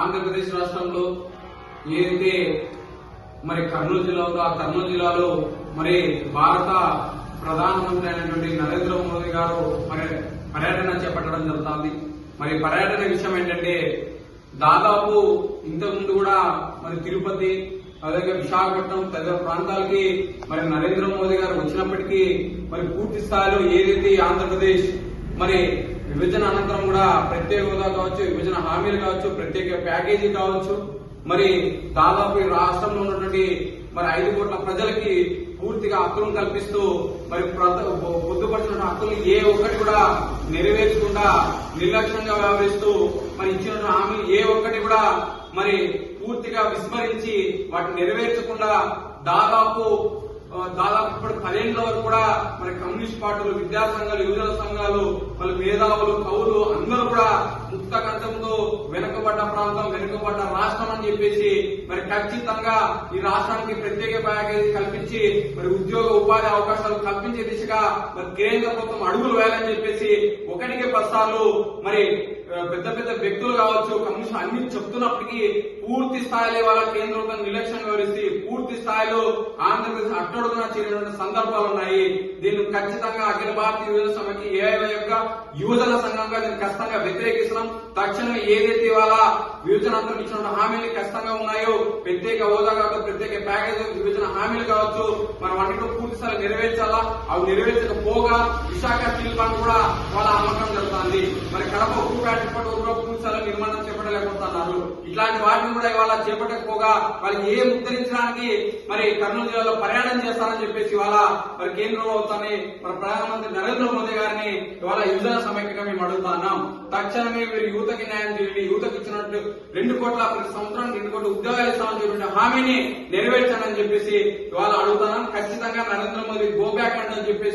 ఆంధ్రప్రదేశ్ రాష్ట్రంలో ఏదైతే మరి కర్నూలు జిల్లా ఉందో ఆ కర్నూలు జిల్లాలో మరి భారత ప్రధానమంత్రి అయినటువంటి నరేంద్ర మోదీ గారు మరి పర్యటన చేపట్టడం జరుగుతుంది. మరి పర్యటన విషయం ఏంటంటే దాదాపు ఇంతకుముందు కూడా మరి తిరుపతి అదేవిధంగా విశాఖపట్నం తదితర ప్రాంతాలకి మరి నరేంద్ర మోదీ గారు వచ్చినప్పటికీ మరి పూర్తి స్థాయిలో ఏదైతే ఆంధ్రప్రదేశ్ మరి విభజన అనంతరం కూడా ప్రత్యేక హోదా కావచ్చు విభజన హామీలు కావచ్చు ప్రత్యేక ప్యాకేజీ కావచ్చు. మరి దాదాపు ఈ రాష్ట్రంలో ఉన్నటువంటి మరి ఐదు కోట్ల ప్రజలకి పూర్తిగా హక్కులను కల్పిస్తూ మరి ప్రత- పొద్దుపరిచిన హక్కులు ఏ ఒక్కటి కూడా నెరవేర్చకుండా నిర్లక్ష్యంగా వ్యవహరిస్తూ మరి ఇచ్చిన హామీలు ఏ ఒక్కటి కూడా మరి పూర్తిగా విస్మరించి వాటిని నెరవేర్చకుండా దాదాపు దాదాపు ఇప్పుడు పదేళ్ళ వరకు కూడా మరి కమ్యూనిస్ట్ పార్టీలు విద్యా సంఘాలు యువజన సంఘాలు వాళ్ళు మేధావులు కవులు అందరూ కూడా ముక్త కంఠంతో వెనుకబడ్డ ప్రాంతం వెనుకబడ్డ రాష్ట్రం అని చెప్పేసి మరి ఖచ్చితంగా ఈ రాష్ట్రానికి ప్రత్యేక ప్యాకేజీ కల్పించి మరి ఉద్యోగ ఉపాధి అవకాశాలు కల్పించే దిశగా మరి కేంద్ర ప్రభుత్వం అడుగులు వేయాలని చెప్పేసి ఒకటికి పదిసార్లు మరి పెద్ద పెద్ద వ్యక్తులు కావచ్చు కమిషన్ అన్ని చెప్తున్నప్పటికీ పూర్తి స్థాయిలో వాళ్ళ కేంద్ర ప్రభుత్వం నిర్లక్ష్యం వివరిస్తే పూర్తి స్థాయిలో ఆంధ్ర అట్టడుగున చేరిన సందర్భాలు ఉన్నాయి దీన్ని ఖచ్చితంగా అఖిల భారతీయ యువజన సభకి ఏఐ యొక్క యువజన సంఘంగా దీన్ని ఖచ్చితంగా వ్యతిరేకిస్తున్నాం. తక్షణమే ఏదైతే వాళ్ళ విభజనాంతరం ఇచ్చిన హామీలు ఖచ్చితంగా ఉన్నాయో ప్రత్యేక హోదా కావచ్చు ప్రత్యేక ప్యాకేజ్ విభజన హామీలు కావచ్చు. మనం అన్నింటిలో పూర్తి స్థాయి నెరవేర్చాలా? అవి నెరవేర్చకపోగా విశాఖ స్టీల్ ప్లాంట్ కూడా వాళ్ళ అమ్మకం జరుగుతుంది. మరి కడప ఉప్పు ప్లాంట్ ఇప్పటి వరకు కూడా పూర్తి స్థాయిలో నిర్మాణం చేపట్టలేకపోతున్నారు. ఇట్లాంటి వాటిని కూడా ఇవాళ చేపట్టకపోగా వాళ్ళకి ఏ ముద్రించడానికి మరి కర్నూలు జిల్లాలో పర్యటన చేస్తారని చెప్పేసి ఇవాళ మరి కేంద్ర ప్రభుత్వాన్ని మరి ప్రధానమంత్రి నరేంద్ర మోదీ గారిని ఇవాళ యువజన సమైక్యంగా మేము అడుగుతున్నాం తక్షణమే మీరు యువతకి న్యాయం చేయండి. యువతకు ఇచ్చినట్టు రెండు కోట్ల ప్రతి సంవత్సరం రెండు కోట్ల ఉద్యోగాలు ఇస్తామని చెప్పిన హామీని నెరవేర్చాలని చెప్పేసి ఇవాళ అడుగుతున్నాను ఖచ్చితంగా నరేంద్ర మోదీ గోబ్యాక్ అని చెప్పేసి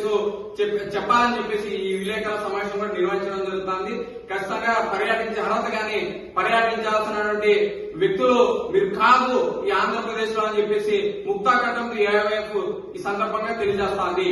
చెప్పాలని చెప్పేసి ఈ విలేకరుల సమావేశం కూడా నిర్వహించడం జరుగుతుంది. ఖచ్చితంగా పర్యటించే అర్హత కానీ పర్యటించాల్సినటువంటి వ్యక్తులు మీరు కాదు ఈ ఆంధ్రప్రదేశ్లో అని చెప్పేసి ముక్తాకంఠం ఏఐఎఫ్ ఈ సందర్భంగా తెలియజేస్తాంది.